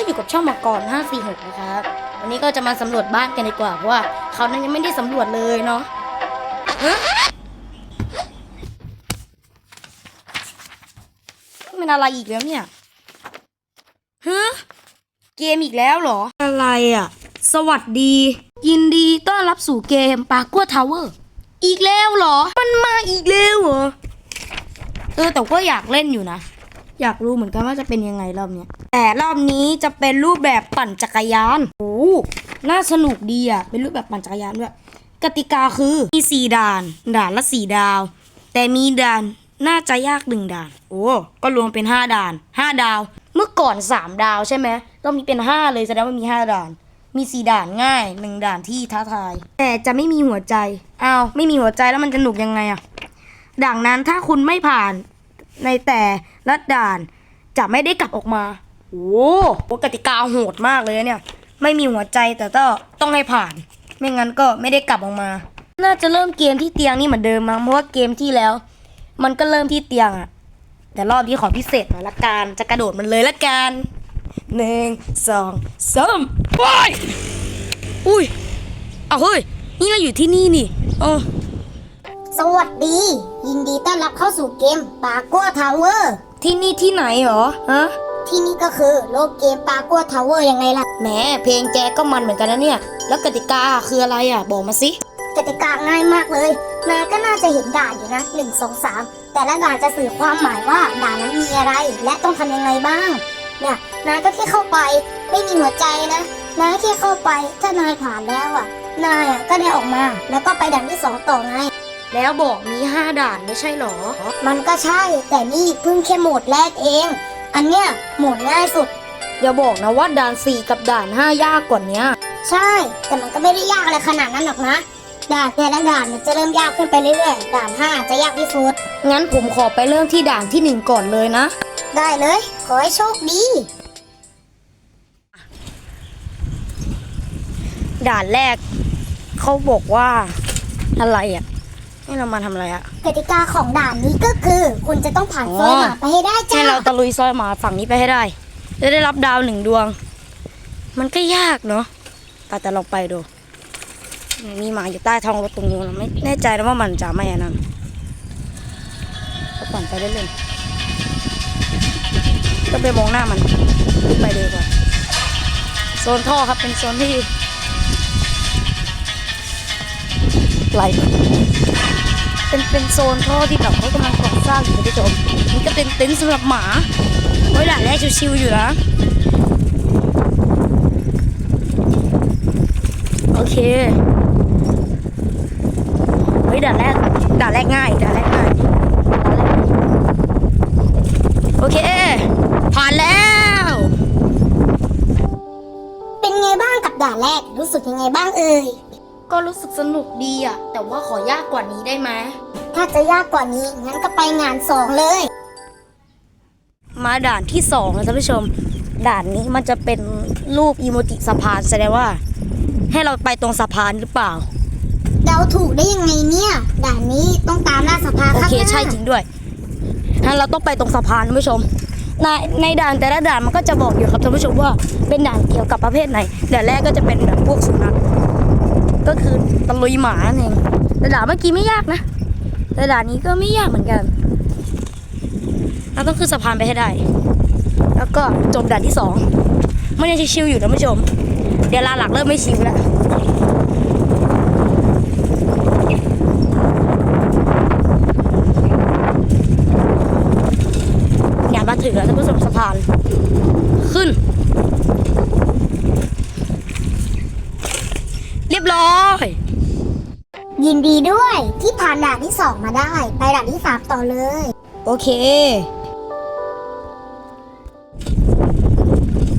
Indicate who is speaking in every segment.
Speaker 1: ก็อยู่กับช่องมังกร546 นะครับ วันนี้ก็จะมาสำรวจบ้านกันดีกว่าเพราะว่าเขานั้นยังไม่ได้สำรวจเลยเนาะฮะมันอะไรอีกแล้วเนี่ยฮะเกมอีกแล้วเหรอ อะไรอะ สวัสดี ยินดีต้อนรับสู่เกมปากัวทาวเวอร์ อีกแล้วเหรอ มันมาอีกแล้วเหรอ เออแต่ก็อยากเล่นอยู่นะ อยากรู้เหมือนกันว่าจะเป็นยังไงรอบเนี้ยแต่รอบนี้จะเป็นรูปแบบปั่นจักรยานโอ้หน่าสนุกดีอะเป็นรูปแบบปั่นจักรยานด้วยกติกาคือมีสี่ด่าน ด่านละสี่ดาว แต่มีด่านน่าจะยากหนึ่งด่าน โอ้ก็รวมเป็นห้าด่านห้าดาว เมื่อก่อนสามดาวใช่ไหมต้องมีเป็นห้าเลยแสดงว่ามีห้าด่าน มีสี่ด่านง่ายหนึ่งด่านที่ท้าทาย แต่จะไม่มีหัวใจอ้าวไม่มีหัวใจแล้วมันจะหนุกยังไงอะด่านนั้นถ้าคุณไม่ผ่าน ในแต่ละด่านจะไม่ได้กลับออกมาโอ้โหกติกาโหดมากเลยเนี่ย ไม่มีหัวใจแต่ก็ต้องให้ผ่าน ไม่งั้นก็ไม่ได้กลับออกมา น่าจะเริ่มเกมที่เตียงนี่เหมือนเดิมมั้งเพราะว่าเกมที่แล้ว มันก็เริ่มที่เตียงอะแต่รอบนี้ขอพิเศษหน่อยละกันจะกระโดดมันเลยละกันหนึ่งสองสามไปอุ้ยเอาเฮ้ย นี่เราอยู่ที่นี่นี่เออ
Speaker 2: สวัสดี ยินดีต้อนรับเข้าสู่เกมปากัวทาวเวอร์
Speaker 1: ที่นี่ที่ไหนเหรอฮะ
Speaker 2: ที่นี่ก็คือโลกเกมปากัวทาวเวอร์ยังไงล่ะ
Speaker 1: แหมเพลงแกก็มันเหมือนกันนะเนี่ย แล้วกติกาคืออะไรอะ บอกมาสิ
Speaker 2: กติกาง่ายมากเลยนายก็น่าจะเห็นด่านอยู่นะ1 2 3 แต่ละด่านจะสื่อความหมายว่าด่านนั้นมีอะไร และต้องทำยังไงบ้าง เนี่ยนายก็แค่เข้าไปไม่มีหัวใจนะนายแค่เข้าไปถ้านายผ่านแล้วอะนายอะก็ได้ออกมาแล้วก็ไปด่านที่สองต่อไง
Speaker 1: แล้วบอกมีห้าด่านไม่ใช่เหรอ
Speaker 2: มันก็ใช่ แต่นี่เพิ่งแค่โหมดแรกเอง อันเนี้ยโหมดง่ายสุด
Speaker 1: อย่าบอกนะว่าด่านสี่กับด่านห้ายากกว่าเนี้ย
Speaker 2: ใช่ แต่มันก็ไม่ได้ยากอะไรขนาดนั้นหรอกนะ ด่านแต่ละด่านมันจะเริ่มยากขึ้นไปเรื่อยๆ ด่านห้าจะยากที่สุด
Speaker 1: งั้นผมขอไปเริ่มที่ด่านที่หนึ่งก่อนเลยนะ
Speaker 2: ได้เลย ขอให้โชคดี
Speaker 1: ด่านแรกเขาบอกว่าอะไรอะ ให้เรามาทำอะไรอะ
Speaker 2: กติกาของด่านนี้ก็คือ คุณจะต้องผ่าน
Speaker 1: อ๋อ
Speaker 2: ซอยหมาไปให้ได้
Speaker 1: ให้
Speaker 2: จ้า
Speaker 1: เราตะลุยซอยหมาฝั่งนี้ไปให้ได้ จะได้รับดาวหนึ่งดวง มันก็ยากเนาะแต่แต่ลองไปดู มีหมาอยู่ใต้ท้องรถตรงนู้นเราไม่แน่ใจนะว่ามันจะไม่อันนั้นก็ปั่นไปเรื่อยๆก็ไปมองหน้ามันไปเลยก่อนโซนท่อครับเป็นโซนที่ไหล เป็นเป็นโซนท่อที่แบบเขากำลังก่อสร้างอยู่คุณผู้ชมนี่ก็เป็นเต็นท์สำหรับหมาไว้ด่านแรกชิวๆอยู่นะโอเคเฮ้ยด่านแรกด่านแรกง่ายด่านแรกง่ายโอเค ผ่านแล้ว
Speaker 2: เป็นไงบ้างกับด่านแรกรู้สึกยังไงบ้างเอ่ย
Speaker 1: ก็รู้สึกสนุกดีอะแต่ว่าขอยากกว่านี้ได้ไหม
Speaker 2: ถ้าจะยากกว่านี้งั้นก็ไปงานสองเลย
Speaker 1: มาด่านที่สองนะท่านผู้ชม ด่านนี้มันจะเป็นรูปอีโมจิสะพานแสดงว่า ให้เราไปตรงสะพานหรือเปล่า
Speaker 2: เดาถูกได้ยังไงเนี่ย ด่านนี้ต้องตามล่าสภา
Speaker 1: โอ
Speaker 2: ข้าง
Speaker 1: เค
Speaker 2: หน้า
Speaker 1: ใช่จริงด้วยงั้นเราต้องไปตรงสะพานท่านผู้ชม ในในด่านแต่ละด่านมันก็จะบอกอยู่ครับท่านผู้ชมว่าเป็นด่านเกี่ยวกับประเภทไหนด่านแรกก็จะเป็นแบบพวกสุนัข ก็คือตะลุยหมาเองแต่ด่าเมื่อกี้ไม่ยากนะแต่ด่านี้ก็ไม่ยากเหมือนกัน เราต้องขึ้นสะพานไปให้ได้ แล้วก็จบด่านที่สองมันยังชิวๆอยู่ท่านผู้ชม เดี๋ยวลาหลักเริ่มไม่ชิวแล้วมาถึงแล้วท่านผู้ชมสะพานขึ้น เรี ยบร้อย
Speaker 2: ยินดีด้วยที่ผ่านด่านที่สองมาได้ ไปด่านที่สามต่อเลย
Speaker 1: โอเค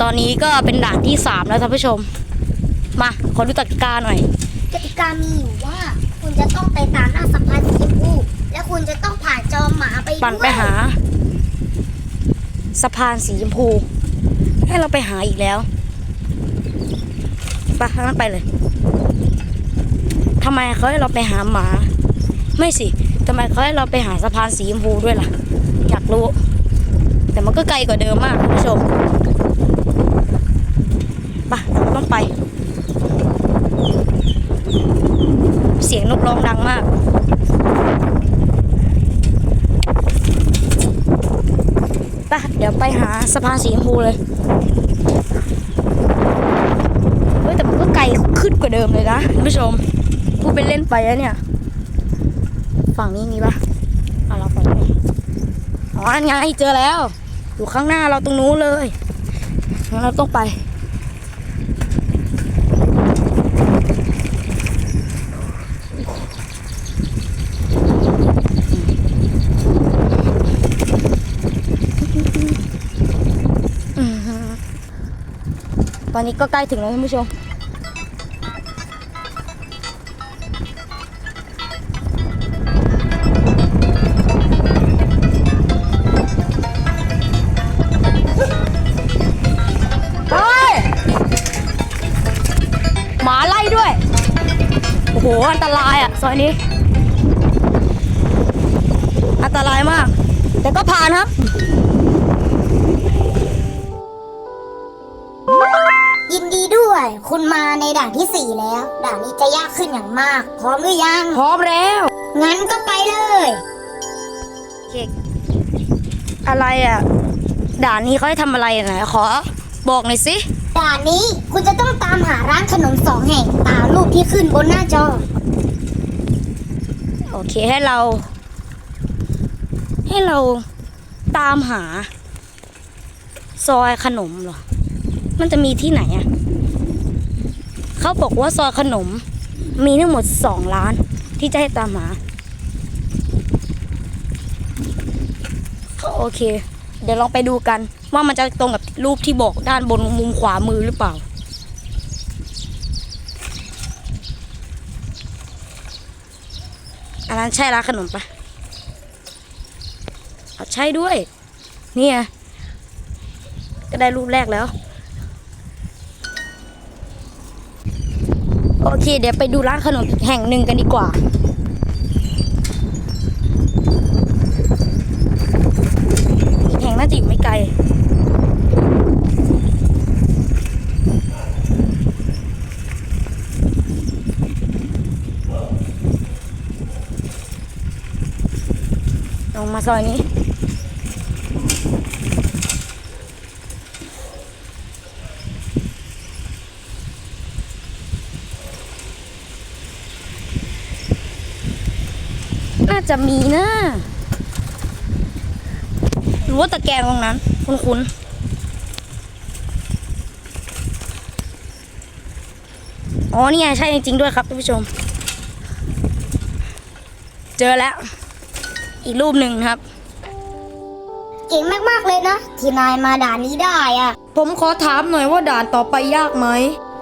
Speaker 1: ตอนนี้ก็เป็นด่านที่สามแล้วท่านผู้ชม มา ขอดูกติกาหน่อย
Speaker 2: กติกามีอยู่ว่า คุณจะต้องไปตามล่าสะพานสีชมพูและคุณจะต้องผ่านจอมหมาไปด้วย
Speaker 1: ปั่นไปหา สะพานสีชมพู ให้เราไปหาอีกแล้วไปทางนั้นไปเลย ทำไมเขาให้เราไปหาหมา ไม่สิทำไมเขาให้เราไปหาสะพานสีชมพูด้วยล่ะ อยากรู้ แต่มันก็ไกลกว่าเดิมมากคุณผู้ชมปะเราต้องไป เสียงนกร้องดังมากปะเดี๋ยวไปหาสะพานสีชมพูเลยเฮ้ยแต่มันก็ไกลขึ้นกว่าเดิมเลยนะคุณผู้ชม พูดเป็นเล่นไปแล้วเนี่ย ฝั่งนี้มีปะเอาเราไปอ๋อไงเจอแล้ว อยู่ข้างหน้าเราตรงนู้นเลยงั้นเราต้องไปอือฮึตอนนี้ก็ใกล้ถึงแล้วท่านผู้ชม อ้โหอันตรายอะซอยนี้ อันตรายมาก แต่ก็ผ่านครับ
Speaker 2: ยินดีด้วย คุณมาในด่านที่สี่แล้ว ด่านนี้จะยากขึ้นอย่างมาก พร้อมหรือยัง
Speaker 1: พร้อมแล้ว
Speaker 2: งั้นก็ไปเลย
Speaker 1: เค้กอะไรอะ ด่านนี้เขาให้ทำอะไรไหนขอ บอกหน่อยสิ
Speaker 2: ด่านนี้คุณจะต้องตามหาร้านขนมสองแห่งตามรูปที่ขึ้นบนหน้าจอ
Speaker 1: โอเคให้เรา ให้เราตามหา ซอยขนมเหรอ มันจะมีที่ไหนอะเขาบอกว่าซอยขนม มีทั้งหมดสองร้าน ที่จะให้ตามหา โอเค เดี๋ยวลองไปดูกันว่ามันจะตรงกับ รูปที่บอกด้านบนมุมขวามือหรือเปล่า อันนั้นใช่ร้านขนมปะเอาใช่ด้วย เนี่ยก็ได้รูปแรกแล้ว โอเค เดี๋ยวไปดูร้านขนมอีกแห่งหนึ่งกันดีกว่า อีกแห่งน่าจะอยู่ไม่ไกล ลงมา ซอยนี้ น่าจะมีนะหรือว่าตะแกรงตรงนั้น คุ้นๆอ๋อ นี่ไง ใช่จริงๆด้วยครับท่านผู้ชม เจอแล้ว อีกรูปหนึ่งครับ
Speaker 2: เก่งมากๆเลยนะ ที่นายมาด่านนี้ได้อะ
Speaker 1: ผมขอถามหน่อยว่าด่านต่อไปยากไหม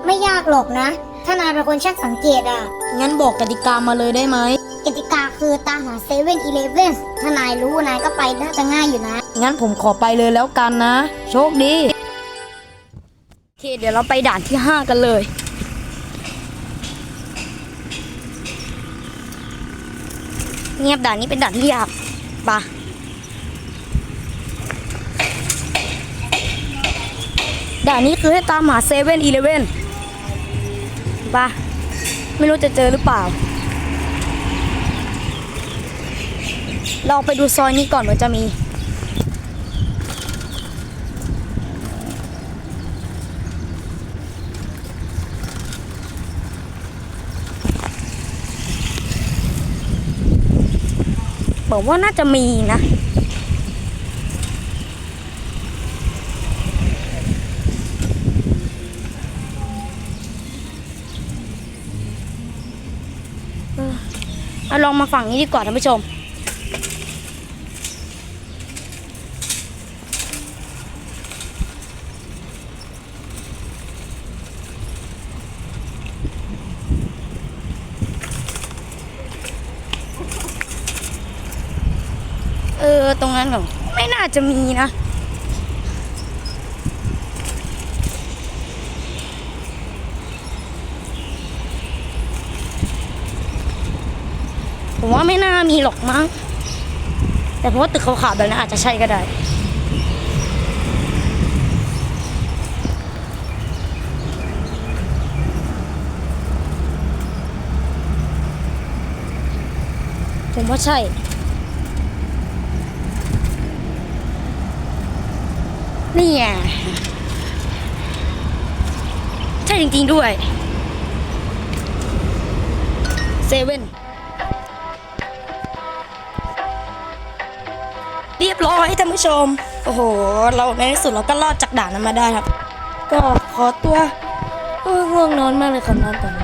Speaker 2: ไม่ยากหรอกนะ ถ้านายเป็นคนช่างสังเกตอะ
Speaker 1: งั้นบอกกติกามาเลยได้ไหม
Speaker 2: กติกาคือตามหาเซเว่นอีเลฟเว่นถ้านายรู้นายก็ไปน่าจะง่ายอยู่นะ
Speaker 1: งั้นผมขอไปเลยแล้วกันนะ โชคดี โอเค เดี๋ยวเราไปด่านที่ 5 กันเลย เงียบด่านนี้เป็นด่านที่ยาก ปะด่านนี้คือให้ตามหาเซเว่นอีเลเว่นปะไม่รู้จะเจอหรือเปล่า เราไปดูซอยนี้ก่อนว่าจะมี บอกว่าน่าจะมีนะ เอาลองมาฝั่งนี้ดีกว่าท่านผู้ชม ตรงนั้นหรอไม่น่าจะมีนะผมว่าไม่น่ามีหรอกมั้ง แต่เพราะว่าตึกเขาขาวแบบนั้นอาจจะใช่ก็ได้ ผมว่าใช่ นี่ไงใช่จริงๆด้วยเซเว่นเรียบร้อยท่านผู้ชม โอ้โห เราในที่สุดเราก็รอดจากด่านนั้นมาได้ครับ ก็ขอตัวอ้ยง่วงนอนมากเลยขอนอนก่อน